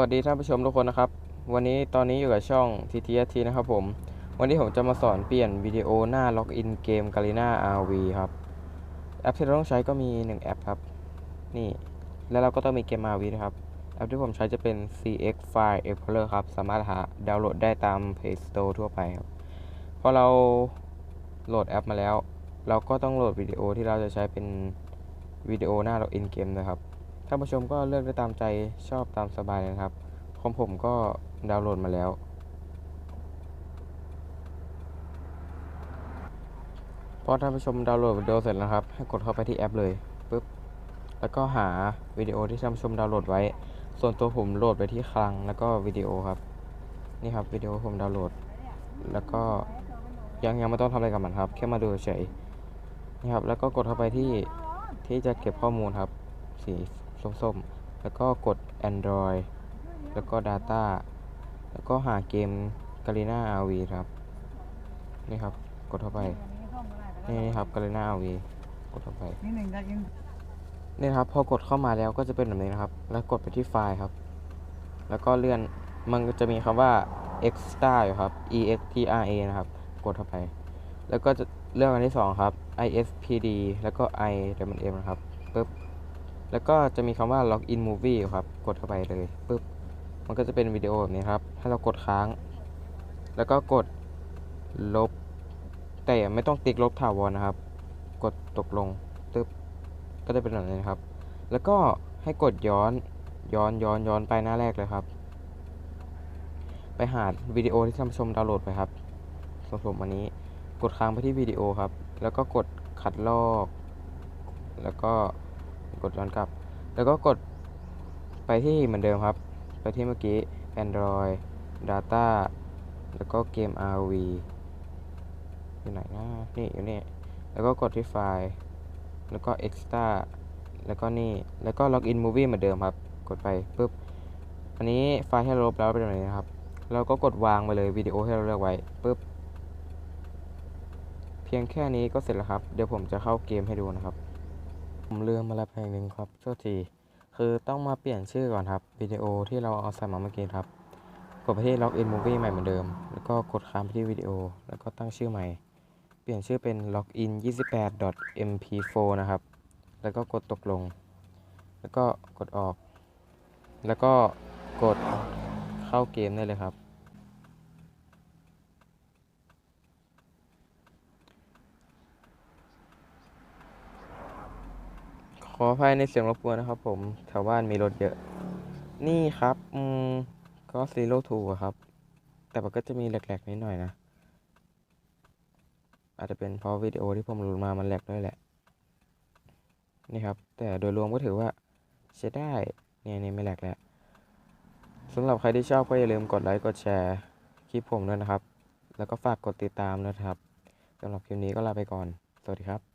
วัสดีท่านผู้ชมทุกคนนะครับ วันนี้ตอนนี้อยู่กับช่อง TTT นะครับผม วันนี้ผมจะมาสอนเปลี่ยนวิดีโอหน้าล็อกอินเกม Garena RV ครับ แอปที่เราต้องใช้ก็มี 1 แอปครับ นี่ แล้วเราก็ต้องมีเกม RV นะครับ แอปที่ผมใช้จะเป็น CX File Explorer ครับ สามารถหาดาวน์โหลดได้ตาม Play Store ทั่วไปครับ พอเราโหลดแอปมาแล้ว เราก็ต้องโหลดวิดีโอที่เราจะใช้เป็นวิดีโอหน้าล็อกอินเกมนะครับ ท่านผู้ชมก็เลือกได้ตามใจชอบตามสบายเลยนะครับของผมก็ดาวน์โหลดมาแล้ว พอท่านผู้ชมดาวน์โหลดวิดีโอเสร็จแล้วครับ ให้กดเข้าไปที่แอปเลยปุ๊บ แล้วก็หาวิดีโอที่ท่านผู้ชมดาวน์โหลดไว้ ส่วนตัวผมโหลดไปที่คลังแล้วก็วิดีโอครับ นี่ครับวิดีโอผมดาวน์โหลด แล้วก็ยังยังไม่ต้องทำอะไรกับมันครับ แค่มาดูเฉยนี่ครับ แล้วก็กดเข้าไปที่ที่จะเก็บข้อมูลครับ สี ส้มๆ แล้วก็กด Android แล้วก็ Data แล้วก็หาเกม Garena RV ครับ นี่ครับ กดเข้าไป นี่นี่ครับ Garena RV กดเข้าไป นี่หนึ่งได้ยินนี่นะครับ พอกดเข้ามาแล้วก็จะเป็นแบบนี้นะครับ แล้วกดไปที่ไฟล์ครับ แล้วก็เลื่อน มันก็จะมีคำว่า extra อยู่ครับ e x t r a นะครับ กดเข้าไป แล้วก็จะเลือกอันที่สองครับ ispd แล้วก็ i w m นะครับปึ๊บ แล้วก็จะมีคำว่า login movie ครับ กดเข้าไปเลยปึ๊บ มันก็จะเป็นวิดีโอแบบนี้ครับ ให้เรากดค้าง แล้วก็กดลบ แต่ไม่ต้องติ๊กลบถาวรนะครับ กดตกลงตึ๊บ ก็จะเป็นแบบนี้นครับ แล้วก็ให้กดย้อน ย้อนย้อนย้อนไปหน้าแรกเลยครับ ไปหาวิดีโอที่ท่านผู้ชมดาวน์โหลดไปครับส่วนผมวันนี้ กดค้างไปที่วิดีโอครับ แล้วก็กดขัดลอก แล้วก็ กดย้อนกลับ แล้วก็กดไปที่เหมือนเดิมครับ ไปที่เมื่อกี้ Android Data แล้วก็เกม RV อยู่ไหนนะนี่อยู่นี่ แล้วก็กดที่ไฟล์ แล้วก็ extra แล้วก็นี่ แล้วก็ login movie เหมือนเดิมครับ กดไปปุ๊บ อันนี้ไฟล์ที่เราลบแล้วเป็นแบบนี้นะครับ เราก็กดวางไปเลยวิดีโอที่เราเลือกไว้ปุ๊บ เพียงแค่นี้ก็เสร็จแล้วครับ เดี๋ยวผมจะเข้าเกมให้ดูนะครับ ผมลืมอะไรไปอย่างหนึ่งครับโทษที คือต้องมาเปลี่ยนชื่อก่อนครับวิดีโอที่เราเอาใส่มาเมื่อกี้ครับ กดไปที่ login movie ใหม่เหมือนเดิม แล้วก็กดค้างไปที่วิดีโอ แล้วก็ตั้งชื่อใหม่ เปลี่ยนชื่อเป็น login 28 mp4 นะครับ แล้วก็กดตกลง แล้วก็กดออก แล้วก็กดเข้าเกมได้เลยครับ ขออภัยในเสียงรบกวนนะครับ ผมแถวบ้านมีรถเยอะ นี่ครับอืมก็ซีโร่ทูครับ แต่มันก็จะมีแหลกๆนิดหน่อยนะ อาจจะเป็นเพราะวิดีโอที่ผมหลดมามันแหลกด้วยแหละ นี่ครับ แต่โดยรวมก็ถือว่าใช้ได้ เนี่ยนี่ไม่แหลกแล้วสำหรับใครที่ชอบก็อย่าลืมกดไลค์กดแชร์คลิปผมด้วยนะครับ แล้วก็ฝากกดติดตามด้วยนะครับสำหรับคลิปนี้ก็ลาไปก่อน สวัสดีครับ